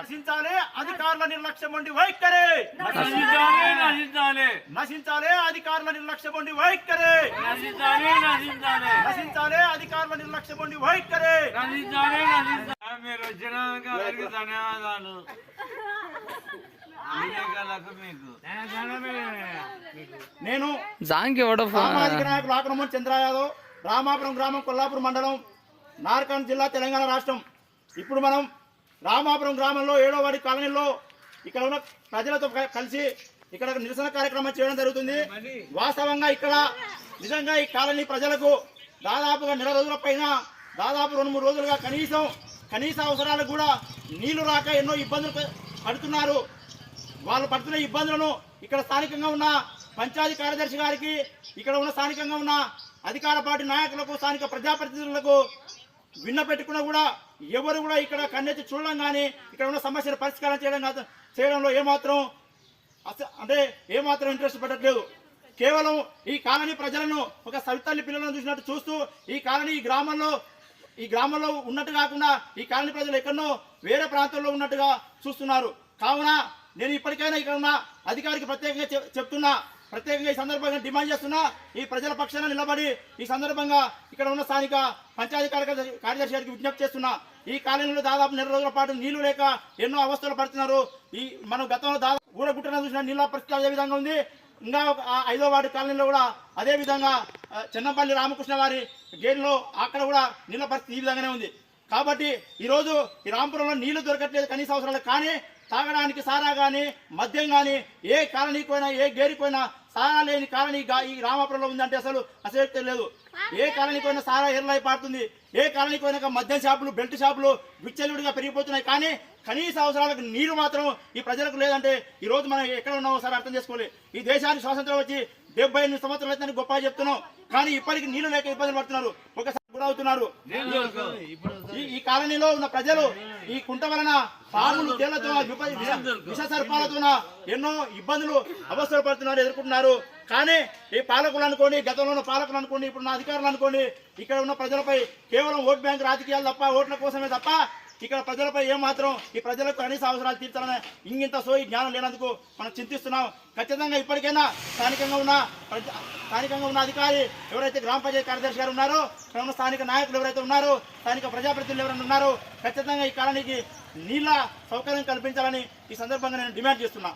నశించాలి అధికారుల నిర్లక్ష్యం ఉండి వైఖరి. నశించాలి నశించాలి. నశించాలి అధికారుల నిర్లక్ష్యం ఉండి వైఖరి. నశించాలి నశించాలి. నశించాలి అధికారుల నిర్లక్ష్యం ఉండి వైఖరి. నశించాలి నశించాలి. మీరు అందరికి ధన్యవాదాలు. నేను సామాజిక నాయకులు ఆక్రమణ చంద్ర యాదవ్ రామాపురం గ్రామం కొల్లాపురం మండలం నార్కాన్ జిల్లా తెలంగాణ రాష్ట్రం. ఇప్పుడు మనం రామాపురం గ్రామంలో ఏడో వాడి కాలనీలో ఇక్కడ ఉన్న ప్రజలతో కలిసి ఇక్కడ నిరసన కార్యక్రమం చేయడం జరుగుతుంది. వాస్తవంగా ఇక్కడ నిజంగా ఈ కాలనీ ప్రజలకు దాదాపుగా నెల రోజుల పైన దాదాపు రెండు మూడు రోజులుగా కనీసం కనీస అవసరాలకు కూడా నీళ్ళు రాక ఎన్నో ఇబ్బందులు పడుతున్నారు. వాళ్ళు పడుతున్న ఇబ్బందులను ఇక్కడ స్థానికంగా ఉన్న పంచాయతీ కార్యదర్శి గారికి ఇక్కడ ఉన్న స్థానికంగా ఉన్న అధికార పార్టీ నాయకులకు స్థానిక ప్రజాప్రతినిధులకు విన్న పెట్టుకున్నా కూడా ఎవరు కూడా ఇక్కడ కన్నెత్తి చూడడం కానీ ఇక్కడ ఉన్న సమస్యలు పరిష్కారం చేయడం చేయడంలో ఏమాత్రం అంటే ఏమాత్రం ఇంట్రెస్ట్ పెట్టట్లేదు కేవలం ఈ కాలనీ ప్రజలను ఒక సవితల్లి పిల్లలను చూసినట్టు చూస్తూ ఈ కాలనీ ఈ గ్రామంలో ఈ గ్రామంలో ఉన్నట్టు కాకుండా ఈ కాలనీ ప్రజలు ఎక్కడనో వేరే ప్రాంతంలో ఉన్నట్టుగా చూస్తున్నారు. కావున నేను ఇప్పటికైనా ఇక్కడ ఉన్న అధికారికి ప్రత్యేకంగా చెప్తున్నా. ప్రత్యేకంగా ఈ సందర్భంగా డిమాండ్ చేస్తున్నా ఈ ప్రజల పక్షాన నిలబడి ఈ సందర్భంగా ఇక్కడ ఉన్న స్థానిక పంచాయతీ కార్యదర్శి గారికి విజ్ఞప్తి చేస్తున్నా. ఈ కాలనీలో దాదాపు నెల రోజుల పాటు నీళ్ళు లేక ఎన్నో అవస్థలు పడుతున్నారు. ఈ మనం గతంలో దాదాపు ఊరగుట్టన చూసిన నీళ్ళ పరిస్థితి అదే విధంగా ఉంది. ఇంకా ఒక ఆ ఐదో వార్డు కాలనీలో కూడా అదే విధంగా చిన్నపల్లి రామకృష్ణ వారి గేట్లో అక్కడ కూడా నీళ్ళ పరిస్థితి ఈ విధంగానే ఉంది. కాబట్టి ఈరోజు ఈ రాంపురంలో నీళ్ళు దొరకట్లేదు కనీస అవసరాలు కానీ తాగడానికి సారా కానీ మద్యం కానీ ఏ కాలనీకి ఏ గేరికిపోయినా సారా లేని కాలనీ ఈ రామాపురంలో ఉందంటే అసలు అసలు లేదు. ఏ కాలనీకి పోయినా సారా ఎర్లై పాడుతుంది ఏ కాలనీకి పోయినా మద్యం షాపులు బెల్ట్ షాపులు విచ్చలుడిగా పెరిగిపోతున్నాయి. కానీ కనీస అవసరాలకు నీరు మాత్రం ఈ ప్రజలకు లేదంటే ఈ రోజు మనం ఎక్కడ ఉన్నామో సార్ అర్థం చేసుకోవాలి. ఈ దేశానికి స్వాతంత్రం వచ్చి డెబ్బై ఎనిమిది సంవత్సరాలు అయితే గొప్పగా చెప్తున్నాం. కానీ ఇప్పటికి నీళ్ళు లేక ఇబ్బందులు పడుతున్నారు. ఒకసారి గురవుతున్నారు ఈ- ఈ కాలనీలో ఉన్న ప్రజలు ఈ కుంట వలన పాములు తేళ్ళతో విష- సర్పాలతో ఎన్నో ఇబ్బందులు అవసరం పడుతున్నారు ఎదుర్కొంటున్నారు. కానీ ఈ పాలకులు అనుకోండి గతంలో ఉన్న పాలకులు అనుకోండి ఇప్పుడు ఉన్న అధికారులు అనుకోండి ఇక్కడ ఉన్న ప్రజలపై కేవలం ఓట్ బ్యాంక్ రాజకీయాలు తప్ప ఓట్ల కోసమే తప్ప ఇక్కడ ప్రజలపై ఏమాత్రం ఈ ప్రజలకు కనీస అవసరాలు తీర్చాలనే ఇంగింత సోయి జ్ఞానం లేనందుకు మనం చింతిస్తున్నాం. ఖచ్చితంగా ఇప్పటికైనా స్థానికంగా ఉన్న స్థానికంగా ఉన్న అధికారి ఎవరైతే గ్రామ పంచాయతీ కార్యదర్శి గారు ఉన్నారో ఇక్కడ ఉన్న స్థానిక నాయకులు ఎవరైతే ఉన్నారో స్థానిక ప్రజాప్రతినిధులు ఎవరైనా ఉన్నారో ఖచ్చితంగా ఈ కాలనీకి నీళ్ళ సౌకర్యం కల్పించాలని ఈ సందర్భంగా నేను డిమాండ్ చేస్తున్నా.